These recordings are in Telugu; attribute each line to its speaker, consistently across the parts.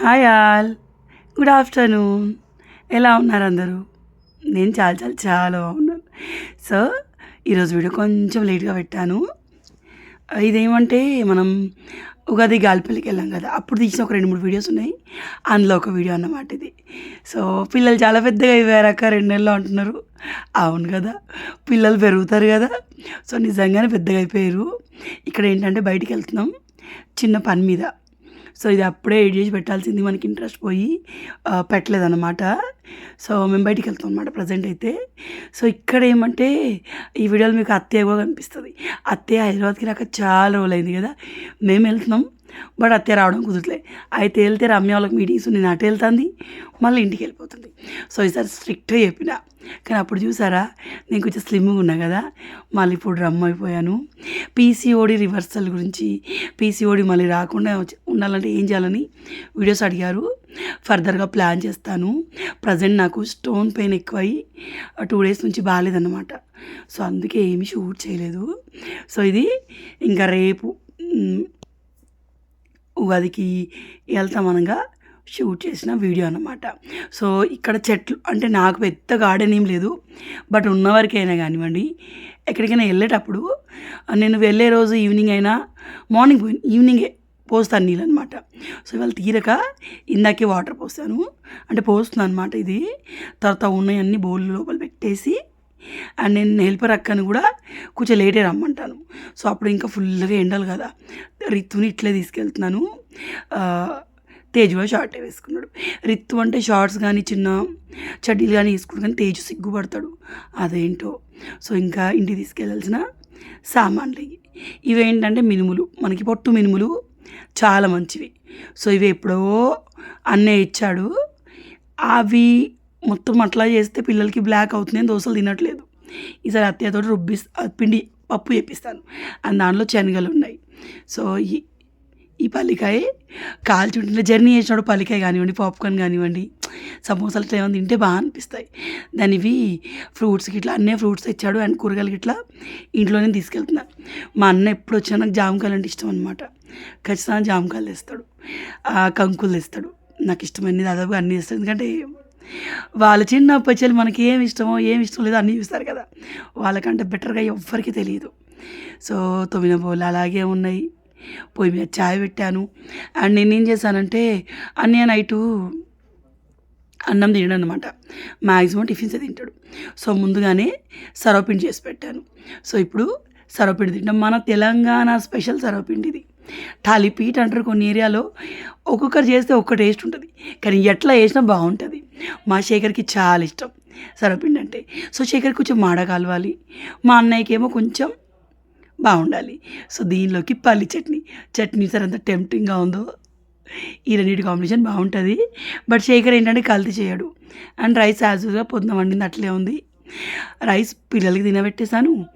Speaker 1: Hi all. Good afternoon. ఎలా ఉన్నారు అందరూ? నేను చాలా చాలా చాలా బాగున్నాను. సో ఈరోజు వీడియో కొంచెం లేట్గా పెట్టాను. ఇదేమంటే మనం ఉగాది గాలిపల్లికి వెళ్ళాం కదా అప్పుడు తీసిన ఒక రెండు మూడు వీడియోస్ ఉన్నాయి. అందులో ఒక వీడియో అన్నమాట ఇది. సో పిల్లలు చాలా పెద్దగా అయ్యారక్క రెండు నెలలు అంటున్నారు. అవును కదా పిల్లలు పెరుగుతారు కదా. సో నిజంగానే పెద్దగా అయిపోయారు. ఇక్కడ ఏంటంటే బయటికి వెళ్తున్నాం. చిన్న పని మీద. సో ఇది అప్పుడే ఎడిట్ చేసి పెట్టాల్సింది మనకి ఇంట్రెస్ట్ పోయి పెట్టలేదన్నమాట. సో మేము బయటికి వెళ్తాం అనమాట ప్రజెంట్ అయితే. సో ఇక్కడ ఏమంటే ఈ వీడియోలో మీకు అత్తయ్య కూడా కనిపిస్తుంది. అత్తయ్య హైదరాబాద్కి రాక చాలా రోజులైంది కదా. మేము వెళ్తున్నాం. బట్ అత్తే రావడం కుదరలే అయితే వెళ్తే రమ్య వాళ్ళకి మీటింగ్స్ నేను అటు వెళ్తుంది మళ్ళీ ఇంటికి వెళ్ళిపోతుంది. సో ఈసారి స్ట్రిక్ట్గా చెప్పిన. కానీ అప్పుడు చూసారా నేను కొంచెం స్లిమ్గా ఉన్నా కదా మళ్ళీ ఇప్పుడు రమ్ అయిపోయాను పీసీఓడి రివర్సల్ గురించి పీసీఓడి మళ్ళీ రాకుండా ఉండాలంటే ఏం చేయాలని వీడియోస్ అడిగారు. ఫర్దర్గా ప్లాన్ చేస్తాను. ప్రజెంట్ నాకు స్టోన్ పెయిన్ ఎక్కువై టూ డేస్ నుంచి బాగాలేదన్నమాట. సో అందుకే ఏమి షూట్ చేయలేదు. సో ఇది ఇంకా రేపు ఉగాదికి వెళ్తాం అనగా షూట్ చేసిన వీడియో అన్నమాట. సో ఇక్కడ చెట్లు అంటే నాకు పెద్ద గార్డెన్ ఏం లేదు. బట్ ఉన్నవరకైనా కానివ్వండి ఎక్కడికైనా వెళ్ళేటప్పుడు నేను వెళ్ళే రోజు ఈవినింగ్ అయినా మార్నింగ్ పోయి ఈవినింగే పోస్తాను నీళ్ళు అనమాట సో ఇవాళ తీరక ఇందాకే వాటర్ పోస్తాను. అంటే పోస్తున్నాను అనమాట ఇది. తర్వాత ఉన్నాయన్నీ బౌల్ లోపల పెట్టేసి అండ్ నేను హెల్పర్ అక్కని కూడా కొంచెం లేటే రమ్మంటాను. సో అప్పుడు ఇంకా ఫుల్గా ఎండలు కదా. రిత్తుని ఇట్లే తీసుకెళ్తున్నాను. తేజు కూడా షార్టే వేసుకున్నాడు. రిత్తు అంటే షార్ట్స్ కానీ చిన్న చడ్డీలు కానీ వేసుకున్నాడు కానీ తేజు సిగ్గుపడతాడు. అదేంటో. సో ఇంకా ఇంటికి తీసుకెళ్ళాల్సిన సామాన్లు ఇవి. ఇవేంటంటే మినుములు. మనకి పొట్టు మినుములు చాలా మంచివి. సో ఇవి ఎప్పుడో అన్నయ్య ఇచ్చాడు. అవి మొత్తం అట్లా చేస్తే పిల్లలకి బ్లాక్ అవుతుంది దోశలు తినట్లేదు. ఈసారి అత్తయ్యతో రుబ్బి పిండి పప్పు చేపిస్తాను. అండ్ దానిలో శనగలు ఉన్నాయి. సో ఈ ఈ పల్లికాయ. కాల్చుంటే జర్నీ చేసినప్పుడు పల్లికాయ కానివ్వండి పాప్కార్న్ కానివ్వండి సమోసాలు ఇట్లా ఏమైనా తింటే బాగా అనిపిస్తాయి. దాని ఇవి ఫ్రూట్స్కి ఇట్లా అన్నీ ఫ్రూట్స్ తెచ్చాడు అండ్ కూరగాయలకి ఇట్లా ఇంట్లోనే తీసుకెళ్తున్నా. మా అన్న ఎప్పుడు వచ్చినా నాకు జామకాయలు అంటే ఇష్టం అనమాట ఖచ్చితంగా జామకాయలు తెస్తాడు. కంకులు తెస్తాడు. నాకు ఇష్టమైనది దాదాపుగా అన్నీ తెస్తాడు. ఎందుకంటే వాళ్ళ చిన్న పచ్చలు మనకి ఏమి ఇష్టమో ఏమి ఇష్టం లేదో అన్నీ చూస్తారు కదా. వాళ్ళకంటే బెటర్గా ఎవ్వరికీ తెలియదు. సో తొమ్మిది పూలు అలాగే ఉన్నాయి. పొయ్యి మీద చాయ్ పెట్టాను. అండ్ నేనేం చేశానంటే అన్నీ నైటు అన్నం తినడం అనమాట మ్యాక్సిమం టిఫిన్స్ తింటాడు. సో ముందుగానే సర్వపిండి చేసి పెట్టాను. సో ఇప్పుడు సర్వపిండి తింటాం. మన తెలంగాణ స్పెషల్ సర్వపిండి ఇది థాలిపీట్ అంటారు కొన్ని ఏరియాలో. ఒక్కొక్కరు చేస్తే ఒక్క టేస్ట్ ఉంటుంది. కానీ ఎట్లా చేసినా బాగుంటుంది. మా శేఖర్కి చాలా ఇష్టం. సరపిండి అంటే. సో శేఖర్ కొంచెం మాడ కాలవాలి. మా అన్నయ్యకేమో కొంచెం బాగుండాలి. సో దీనిలోకి పల్లి చట్నీ. చట్నీ సార్ ఎంత టెంప్టింగ్గా ఉందో. ఈ రెండింటి కాంబినేషన్ బాగుంటుంది. బట్ శేఖర్ ఏంటంటే కల్తీ చేయడు. అండ్ రైస్ యాజ్గా పొద్దున వండింది అట్లే ఉంది. రైస్ పిల్లలకి తినబెట్టేశాను.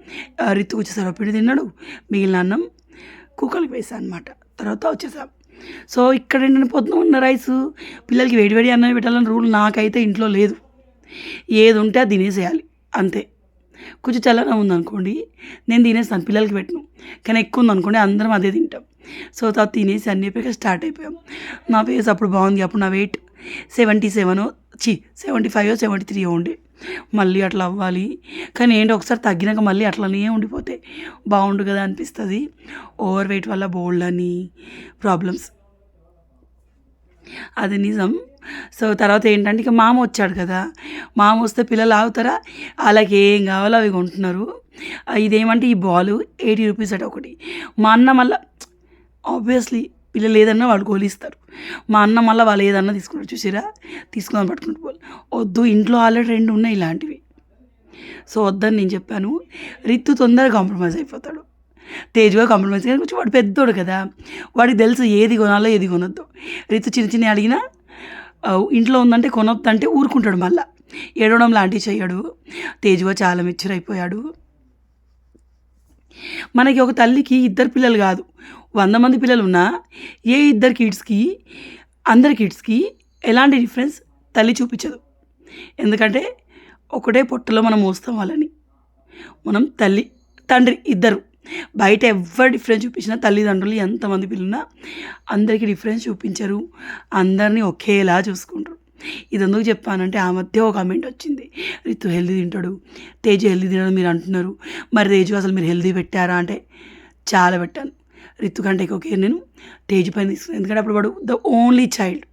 Speaker 1: ఆ, రిత్తు వచ్చి సరపిండి తిన్నాడు. మిగిలిన అన్నం కుక్కలకి వేసాను అనమాట తర్వాత వచ్చేసాం. సో ఇక్కడ ఏంటంటే ఉన్న రైస్ పిల్లలకి వేడి వేడి అన్నం పెట్టాలని రూల్ నాకైతే ఇంట్లో లేదు. ఏది ఉంటే అది తినేసేయాలి. అంతే. కొంచెం చల్లగా ఉందనుకోండి నేను తినేస్తాను పిల్లలకి పెట్టను. కానీ ఎక్కువ ఉందనుకోండి అందరం అదే తింటాం. సో తర్వాత తినేసి అన్ని అయిపోయాక స్టార్ట్ అయిపోయాం. నా ఫేస్ అప్పుడు బాగుంది. అప్పుడు నా వెయిట్ సెవెంటీ సెవెన్ చి సెవెంటీ ఫైవ్ సెవెంటీ త్రీ ఉండే. మళ్ళీ అట్లా అవ్వాలి. కానీ ఏంటి ఒకసారి తగ్గినాక మళ్ళీ అట్లనే ఉండిపోతే బాగుండు కదా అనిపిస్తుంది. ఓవర్ వెయిట్ వల్ల బోల్డ్ అని ప్రాబ్లమ్స్. అది నిజం. సో తర్వాత ఏంటంటే ఇక మామ వచ్చాడు కదా. మామ వస్తే పిల్లలు ఆగుతారా? వాళ్ళకి ఏం కావాలో అవి కొంటున్నారు. ఇదేమంటే ఈ బాల్ ఎయిటీ రూపీస్ అట ఒకటి. మా అన్న మళ్ళీ ఆబ్వియస్లీ పిల్లలు ఏదన్నా వాళ్ళు గోలిస్తారు మా అన్న మళ్ళీ వాళ్ళు ఏదన్నా తీసుకుంటారు చూసిరా? తీసుకుందాం పట్టుకుంటూ పోవాలి. వద్దు ఇంట్లో ఆల్రెడీ రెండు ఉన్నాయి ఇలాంటివి. సో వద్దని నేను చెప్పాను. రిత్తు తొందరగా కాంప్రమైజ్ అయిపోతాడు. తేజ్గా కాంప్రమైజ్ కానీ కొంచెం వాడు పెద్దోడు కదా. వాడికి తెలుసు ఏది కొనాలో ఏది కొనొద్దు. రిత్తు చిన్న చిన్న అడిగినా ఇంట్లో ఉందంటే కొనొద్దు అంటే ఊరుకుంటాడు మళ్ళా. ఏడవడం లాంటివి చేయడు. తేజుగా చాలా మెచ్యూర్ అయిపోయాడు. మనకి ఒక తల్లికి ఇద్దరు పిల్లలు కాదు. వంద మంది పిల్లలు ఉన్నా ఏ ఇద్దరు కిడ్స్కి అందరి కిడ్స్కి ఎలాంటి డిఫరెన్స్ తల్లి చూపించదు. ఎందుకంటే ఒకటే పొట్టలో మనం మోస్తాం వాళ్ళని. మనం తల్లి తండ్రి ఇద్దరు. బయట ఎవరు డిఫరెన్స్ చూపించినా తల్లిదండ్రులు ఎంతమంది పిల్లలున్నా అందరికీ డిఫరెన్స్ చూపించరు. అందరినీ ఒకేలా చూసుకుంటారు. ఇది ఎందుకు చెప్పానంటే ఆ మధ్య ఒక కమెంట్ వచ్చింది. రితు హెల్దీ తింటాడు. తేజు హెల్దీ తినడం మీరు అంటున్నారు. మరి తేజు అసలు మీరు హెల్దీ పెట్టారా అంటే చాలా పెట్టాను. రితు కంటే ఎక్కువ కేర్ నేను తేజు పైన తీసుకున్నాను. ఎందుకంటే అప్పుడు వాడు ద ఓన్లీ చైల్డ్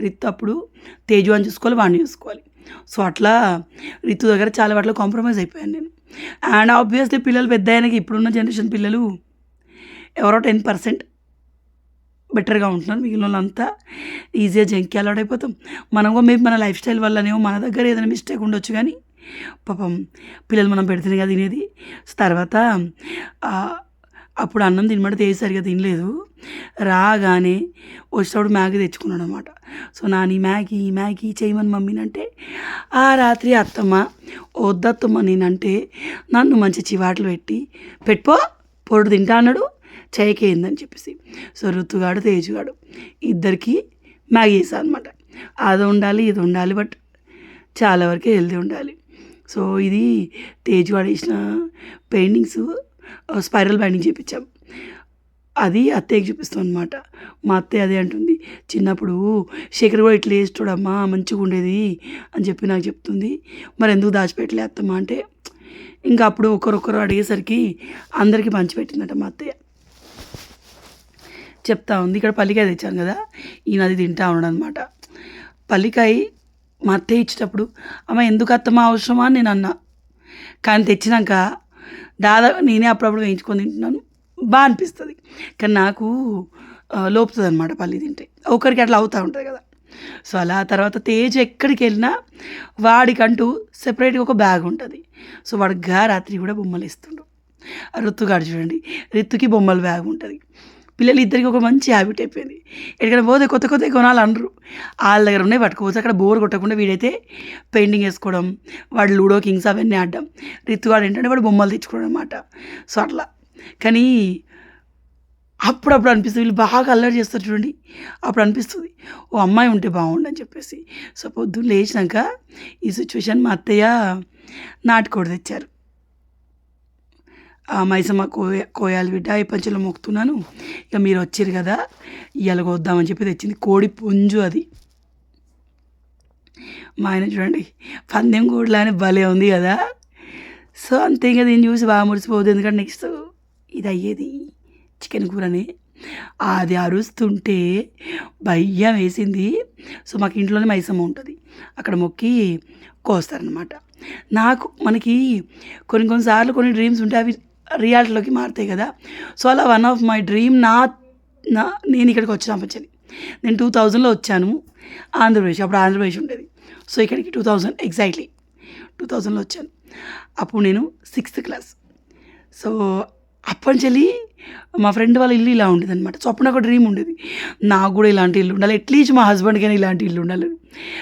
Speaker 1: రిత్తు అప్పుడు తేజు అని చూసుకోవాలి వాడిని చూసుకోవాలి. సో అట్లా రిత్తు దగ్గర చాలా వాటిలో కాంప్రమైజ్ అయిపోయాను నేను. అండ్ ఆబ్వియస్లీ పిల్లలు పెద్ద ఆయనకి ఇప్పుడున్న జనరేషన్ పిల్లలు ఎవరో టెన్ పర్సెంట్ బెటర్గా ఉంటున్నారు. మిగిలిన వాళ్ళంతా ఈజీగా జంకి అలవాటు అయిపోతాం. మనం మేబీ మన లైఫ్ స్టైల్ వల్లనేమో మన దగ్గర ఏదైనా మిస్టేక్ ఉండొచ్చు కానీ పాపం పిల్లలు మనం పెడితేనే కదా తినేది. సో తర్వాత అప్పుడు అన్నం తినమంటే తేజ్ సరిగా తినలేదు. రాగానే వచ్చేటప్పుడు మ్యాగీ తెచ్చుకున్నాడు అనమాట సో నాని మ్యాగీ మ్యాగీ చేయమని మమ్మీని అంటే ఆ రాత్రి అత్తమ్మ వద్దత్తమ్మ నేనంటే నన్ను మంచి చివాట్లు పెట్టి పెట్టుకో పొడు తింటా అన్నాడు చేయకేందని చెప్పేసి. సో ఋతుగాడు తేజుగాడు ఇద్దరికి మ్యాగీ వేసా అనమాట అది ఉండాలి ఇది ఉండాలి బట్ చాలా వరకు హెల్తీ ఉండాలి. సో ఇది తేజుగాడు వేసిన పెయింటింగ్స్ స్పైరల్ బైండింగ్ చేయించాం అది అత్తయ్యకి చూపిస్తాం అనమాట మా అత్తయ్య అదే అంటుంది. చిన్నప్పుడు శేఖర్ కూడా ఇట్లా వేస్తాడమ్మా మంచిగా ఉండేది అని చెప్పి నాకు చెప్తుంది. మరి ఎందుకు దాచిపెట్టలే అత్తమ్మ? అంటే ఇంకా అప్పుడు ఒకరొకరు అడిగేసరికి అందరికీ పంచిపెట్టిందట మా అత్తయ్య. చెప్తా ఉంది. ఇక్కడ పల్లికాయ తెచ్చాను కదా ఈయన అది తింటా ఉన్నాడు అనమాట పల్లికాయ మా అత్తయ్య ఇచ్చేటప్పుడు అమ్మ ఎందుకు అత్తమ్మ అవసరమా? అని నేను అన్నా. కానీ తెచ్చినాక దాదాపు నేనే అప్పుడప్పుడు వేయించుకొని తింటున్నాను. బాగా అనిపిస్తుంది. కానీ నాకు లోపుతుంది అనమాట పల్లి తింటే. ఒకరికి అట్లా అవుతూ ఉంటుంది కదా. సో అలా తర్వాత తేజ్ ఎక్కడికి వెళ్ళినా వాడికంటూ సెపరేట్గా ఒక బ్యాగ్ ఉంటుంది. సో వాడిగా రాత్రి కూడా బొమ్మలు ఇస్తుండ్రు రుత్తుగాడు చూడండి. రిత్తుకి బొమ్మల బ్యాగ్ ఉంటుంది. పిల్లలు ఇద్దరికి ఒక మంచి హ్యాబిట్ అయిపోయింది. ఎక్కడికైనా పోతే కొత్త కొత్త కొనాలనరు వాళ్ళ దగ్గర ఉన్నాయి పట్టుకోవచ్చు అక్కడ బోర్ కొట్టకుండా వీడైతే పెయింటింగ్ వేసుకోవడం వాడు లూడో కింగ్స్ అవన్నీ ఆడడం రిత్తుగాడు ఏంటంటే వాడు బొమ్మలు తెచ్చుకోవడం అనమాట సో అట్లా. కానీ అప్పుడప్పుడు అనిపిస్తుంది వీళ్ళు బాగా అల్లరి చేస్తారు చూడండి. అప్పుడు అనిపిస్తుంది ఓ అమ్మాయి ఉంటే బాగుండు అని చెప్పేసి. సో పొద్దున్న లేచినాక ఈ సిచ్యువేషన్ మా అత్తయ్య నాటుకోడి తెచ్చారు. మైసమ్మ కోయ కోయాలి బిడ్డ ఈ పంచలో మొక్కుతున్నాను. ఇక మీరు వచ్చారు కదా ఇవాళ వద్దామని చెప్పి తెచ్చింది కోడి పుంజు అది. మా ఆయన చూడండి పందెం కోడిలా అని భలే ఉంది కదా. సో అంతే ఇంకా దీన్ని చూసి బాగా మురిసిపోదు ఎందుకంటే నెక్స్ట్ ఇది అయ్యేది చికెన్ కూరని. అది అరుస్తుంటే భయం వేసింది. సో మాకు ఇంట్లోనే మైసమ్మ ఉంటుంది. అక్కడ మొక్కి కోస్తారనమాట నాకు మనకి కొన్ని కొన్నిసార్లు కొన్ని డ్రీమ్స్ ఉంటాయి అవి రియాలిటీలోకి మారుతాయి కదా. సో అలా వన్ ఆఫ్ మై డ్రీమ్ నా నా నేను ఇక్కడికి వచ్చినప్పటి నేను టూ థౌజండ్లో వచ్చాను. ఆంధ్రప్రదేశ్ అప్పుడు ఆంధ్రప్రదేశ్ ఉండేది. సో ఇక్కడికి టూ థౌజండ్ ఎగ్జాక్ట్లీ టూ థౌజండ్లో వచ్చాను. అప్పుడు నేను సిక్స్త్ క్లాస్. సో అప్పటి నుంచి మా ఫ్రెండ్ వాళ్ళ ఇల్లు ఇలా ఉండేది అనమాట సో అప్పుడు నాకు డ్రీమ్ ఉండేది. నాకు కూడా ఇలాంటి ఇల్లు ఉండాలి. అట్లీస్ట్ మా హస్బెండ్కైనా ఇలాంటి ఇల్లు ఉండాలి.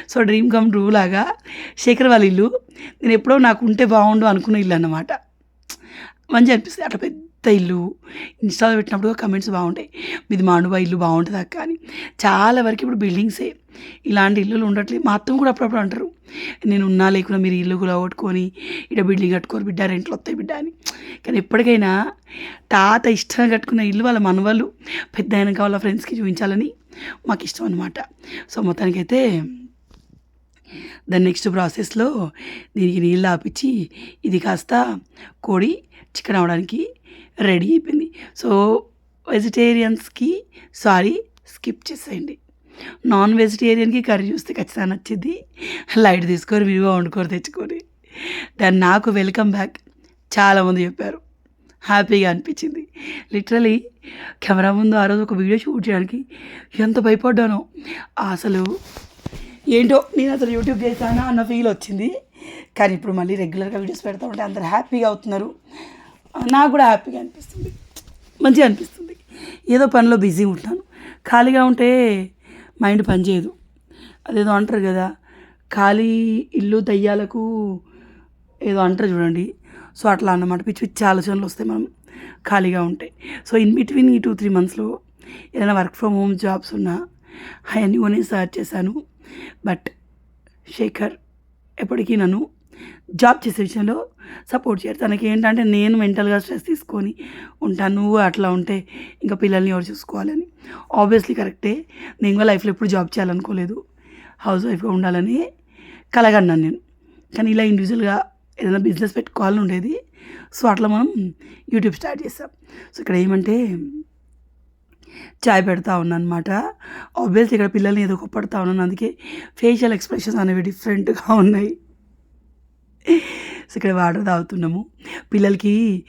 Speaker 1: సో డ్రీమ్ కమ్ ట్రూ లాగా శేఖర్ వాళ్ళ ఇల్లు. నేను ఎప్పుడో నాకు ఉంటే బాగుండు అనుకున్న ఇల్లు అనమాట మంచిగా అనిపిస్తుంది. అట్లా పెద్ద ఇల్లు ఇన్స్టాలో పెట్టినప్పుడు కమెంట్స్ బాగుంటాయి. మీది మాండుబా ఇల్లు బాగుంటుంది అక్క అని. చాలా వరకు ఇప్పుడు బిల్డింగ్సే ఇలాంటి ఇల్లులు ఉండట్లేదు. మా అత్తమ్మ కూడా అప్పుడప్పుడు అంటారు. నేను ఉన్నా లేకుండా మీరు ఇల్లు కూడా కొట్టుకొని ఇక్కడ బిల్డింగ్ కట్టుకోరు బిడ్డ రెంట్లు వస్తాయి బిడ్డ అని. కానీ ఎప్పటికైనా తాత ఇష్టంగా కట్టుకున్న ఇల్లు వాళ్ళ మనవాళ్ళు పెద్ద అయినాక వాళ్ళ ఫ్రెండ్స్కి చూపించాలని మాకు ఇష్టం అనమాట సో మొత్తానికైతే దాని నెక్స్ట్ ప్రాసెస్లో దీనికి నీళ్ళు ఆపించి ఇది కాస్త కోడి చికెన్ అవడానికి రెడీ అయిపోయింది. సో వెజిటేరియన్స్కి సారీ స్కిప్ చేసేయండి. నాన్ వెజిటేరియన్కి కర్రీ చూస్తే ఖచ్చితంగా నచ్చింది. లైట్ తీసుకొని విలువ వండుకొని తెచ్చుకొని. దాన్ని నాకు వెల్కమ్ బ్యాక్ చాలామంది చెప్పారు. హ్యాపీగా అనిపించింది. లిటరలీ కెమెరా ముందు ఆ రోజు ఒక వీడియో షూట్ చేయడానికి ఎంత భయపడ్డానో. అసలు ఏంటో నేను అసలు యూట్యూబ్ చేశానా అన్న ఫీల్ వచ్చింది. కానీ ఇప్పుడు మళ్ళీ రెగ్యులర్గా వీడియోస్ పెడతా ఉంటే అందరు హ్యాపీగా అవుతున్నారు. నాకు కూడా హ్యాపీగా అనిపిస్తుంది. మంచిగా అనిపిస్తుంది. ఏదో పనిలో బిజీ ఉంటాను. ఖాళీగా ఉంటే మైండ్ పనిచేయదు అదేదో అంటారు కదా ఖాళీ ఇల్లు దయ్యాలకు ఏదో అంటారు చూడండి. సో అట్లా అన్నమాట. పిచ్చి పిచ్చి ఆలోచనలు వస్తాయి మనం ఖాళీగా ఉంటే. సో ఇన్ బిట్వీన్ ఈ టూ త్రీ మంత్స్లో ఏదైనా వర్క్ ఫ్రమ్ హోమ్ జాబ్స్ ఉన్నా అవన్నీ కొని సర్చ్ చేశాను. బట్ శేఖర్ ఎప్పటికీ నన్ను జాబ్ చేసే విషయంలో సపోర్ట్ చేయరు తనకి ఏంటంటే నేను మెంటల్గా స్ట్రెస్ తీసుకొని ఉంటాను నువ్వు అట్లా ఉంటే ఇంకా పిల్లల్ని ఎవరు చూసుకోవాలని. ఆబ్వియస్లీ కరెక్టే నేను కూడా లైఫ్లో ఎప్పుడు జాబ్ చేయాలనుకోలేదు. హౌస్ వైఫ్గా ఉండాలని కలగన్నాను నేను. కానీ ఇలా ఇండివిజువల్గా ఏదైనా బిజినెస్ పెట్టుకోవాలని ఉండేది. సో అట్లా మనం యూట్యూబ్ స్టార్ట్ చేస్తాం సో ఇక్కడ ఏమంటే చాయ్ పెడతా ఉన్నాను అనమాట ఆబ్వియస్లీ ఇక్కడ పిల్లల్ని ఏదో కొప్పడతా ఉన్నాను. అందుకే ఫేషియల్ ఎక్స్ప్రెషన్స్ అనేవి డిఫరెంట్గా ఉన్నాయి. సో ఇక్కడ వాటర్ తాగుతున్నాము. పిల్లలకి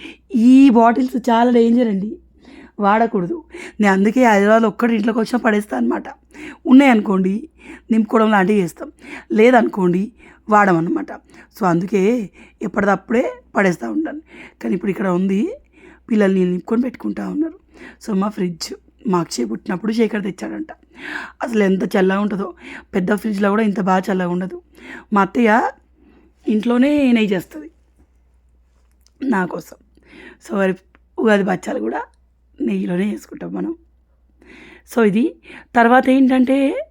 Speaker 1: ఈ బాటిల్స్ చాలా డేంజర్ అండి. వాడకూడదు. నేను అందుకే హైదరాబాద్ ఒక్కటి ఇంట్లోకి వచ్చినా పడేస్తాను అనమాట ఉన్నాయనుకోండి నింపుకోవడం లాంటివి చేస్తాం. లేదనుకోండి వాడమన్నమాట. సో అందుకే ఎప్పటిదప్పుడే పడేస్తూ ఉంటాను. కానీ ఇప్పుడు ఇక్కడ ఉంది పిల్లల్ని నింపుకొని పెట్టుకుంటా ఉన్నారు. సో మా ఫ్రిడ్జ్ మా అక్షయ్ పుట్టినప్పుడు శేఖర్ తెచ్చాడంట. అసలు ఎంత చల్లగా ఉంటుందో. పెద్ద ఫ్రిడ్జ్లో కూడా ఇంత బాగా చల్లగా ఉండదు. మా అత్తయ్య ఇంట్లోనే నెయ్యి చేస్తుంది. నా కోసం. సో వారి ఉగాది బచ్చాలు కూడా నెయ్యిలోనే చేసుకుంటాం మనం. సో ఇది తర్వాత ఏంటంటే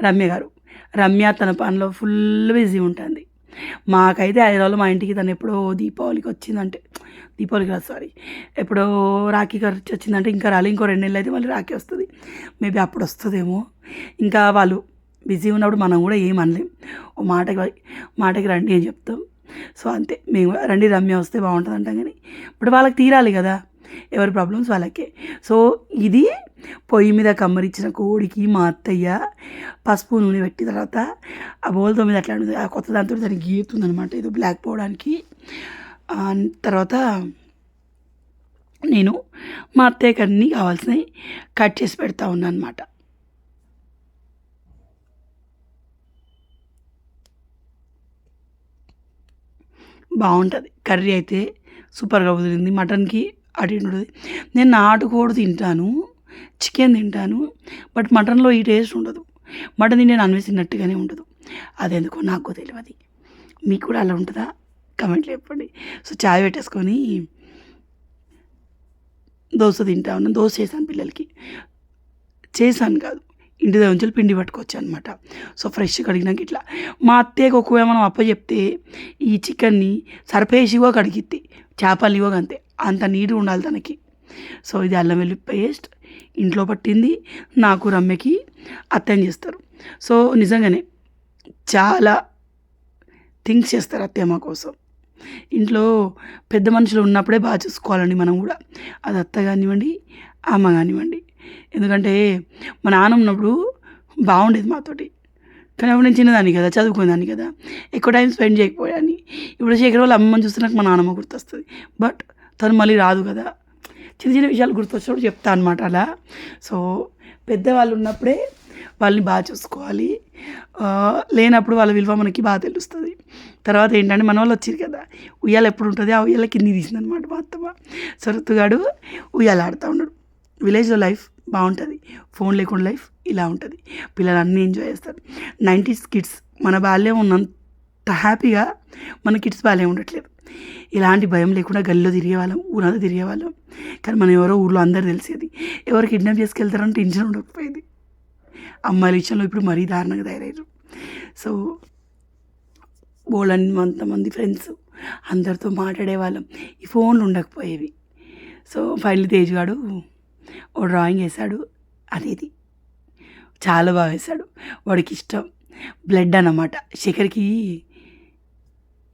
Speaker 1: రమ్య గారు. రమ్య తన పనిలో ఫుల్ బిజీ ఉంటుంది. మాకైతే హైదరాబాద్లో మా ఇంటికి తను ఎప్పుడో దీపావళికి వచ్చిందంటే దీపావళికి రాదు సారీ ఎప్పుడో రాఖీ ఖర్చు వచ్చిందంటే ఇంకా రాలి ఇంకో రెండు నెలలు అయితే మళ్ళీ రాఖీ వస్తుంది. మేబీ అప్పుడు వస్తుందేమో. ఇంకా వాళ్ళు బిజీ ఉన్నప్పుడు మనం కూడా ఏం అనలేం. ఓ మాటకి మాటకి రండి అని చెప్తాం. సో అంతే మేము కూడా రండి రమ్య వస్తే బాగుంటుంది అంటాం కానీ ఇప్పుడు వాళ్ళకి తీరాలి కదా. ఎవరి ప్రాబ్లమ్స్ వాళ్ళకే. సో ఇది పొయ్యి మీద కమ్మరిచ్చిన కోడికి మా అత్తయ్య పసుపు నూనె పెట్టిన తర్వాత ఆ బోల్తో మీద అట్లా ఉంటుంది ఆ కొత్త దాంతో దానికి గీతుందనమాట ఇది బ్లాక్ పోవడానికి తర్వాత నేను మా అత్తయ్యకి అన్నీ కావాల్సినవి కట్ చేసి పెడతా ఉన్నాను అనమాట బాగుంటుంది. కర్రీ అయితే సూపర్గా కుదిరింది. మటన్కి అటు నేను నాటుకోడి తింటాను చికెన్ తింటాను బట్ మటన్లో ఈ టేస్ట్ ఉండదు. మటన్ తింటే నాన్ వెజ్ ఉండదు. అదెందుకో? నాకు తెలియదు మీకు కూడా అలా ఉంటుందా? కమెంట్లో చెప్పండి. సో చాయ్ పెట్టేసుకొని దోశ తింటా ఉన్నాను దోశ చేశాను పిల్లలకి. చేశాను కాదు ఇంటి దగ్గర నుంచి పిండి పట్టుకోవచ్చు అనమాట సో ఫ్రెష్ కడిగినాక ఇట్లా. మా అత్తయ్యకు ఒకవేళ మనం అప్ప చెప్తే ఈ చికెన్ని సరిపేసివో కడిగిద్ది చేపలు ఇవ్వగంతే అంత నీట్గా ఉండాలి తనకి. సో ఇది అల్లం వెల్లి పేస్ట్. ఇంట్లో పట్టింది నాకు రమ్యకి అత్తయ్య చేస్తారు. సో నిజంగానే చాలా థింగ్స్ చేస్తారు అత్తయ్య మా కోసం. ఇంట్లో పెద్ద మనుషులు ఉన్నప్పుడే బాగా చూసుకోవాలండి మనం కూడా. అది అత్త కానివ్వండి అమ్మ కానివ్వండి. ఎందుకంటే మా నాన్న ఉన్నప్పుడు బాగుండేది మాతోటి. కానీ అప్పుడు నేను చిన్నదాన్ని కదా చదువుకునేదాన్ని కదా. ఎక్కువ టైం స్పెండ్ చేయకపోయాని ఇప్పుడు శేఖర్ వాళ్ళ అమ్మని చూస్తే నాకు మా నాన్నమ్మ గుర్తొస్తుంది. బట్ తను మళ్ళీ రాదు కదా. చిన్న చిన్న విషయాలు గుర్తొచ్చినప్పుడు చెప్తా అనమాట అలా. సో పెద్దవాళ్ళు ఉన్నప్పుడే వాళ్ళని బాగా చూసుకోవాలి. లేనప్పుడు వాళ్ళ విలువ మనకి బాగా తెలుస్తుంది. తర్వాత ఏంటంటే మన వాళ్ళు వచ్చారు కదా. ఉయ్యాల ఎప్పుడు ఉంటుంది? ఆ ఉయ్యాల కింది తీసిందనమాట మా అత్తమ్మ. సరత్తుగాడు ఉయ్యాల ఆడుతూ ఉన్నాడు. విలేజ్లో లైఫ్ బాగుంటుంది. ఫోన్ లేకుండా లైఫ్ ఇలా ఉంటుంది. పిల్లలు అన్నీ ఎంజాయ్ చేస్తారు. నైంటీస్ కిడ్స్ మన బాల్యం ఉన్నంత హ్యాపీగా మన కిడ్స్ బాల్యం ఉండట్లేదు. ఇలాంటి భయం లేకుండా గల్లీలో తిరిగేవాళ్ళం ఊరంతా తిరిగేవాళ్ళం. కానీ మనం ఎవరో ఊళ్ళో అందరు తెలిసేది. ఎవరు కిడ్నాప్ చేసుకెళ్తారని టెన్షన్ ఉండకపోయేది. అమ్మాయిల విషయంలో ఇప్పుడు మరీ దారుణంగా తయారయ్యారు. సో బోళ్ళని అంతమంది ఫ్రెండ్స్ అందరితో మాట్లాడేవాళ్ళం. ఈ ఫోన్లు ఉండకపోయేవి. సో ఫైనల్ తేజ్గాడు ఓ డ్రాయింగ్ వేశాడు అది ఇది చాలా బాగా వేశాడు. వాడికి ఇష్టం. బ్లడ్ అన్నమాట. శేఖర్కి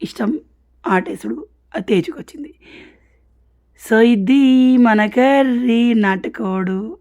Speaker 1: ఇష్టం. ఆటేసుడు అది తేజుకు సో ఇది మన కర్రీ నాటుకోడు.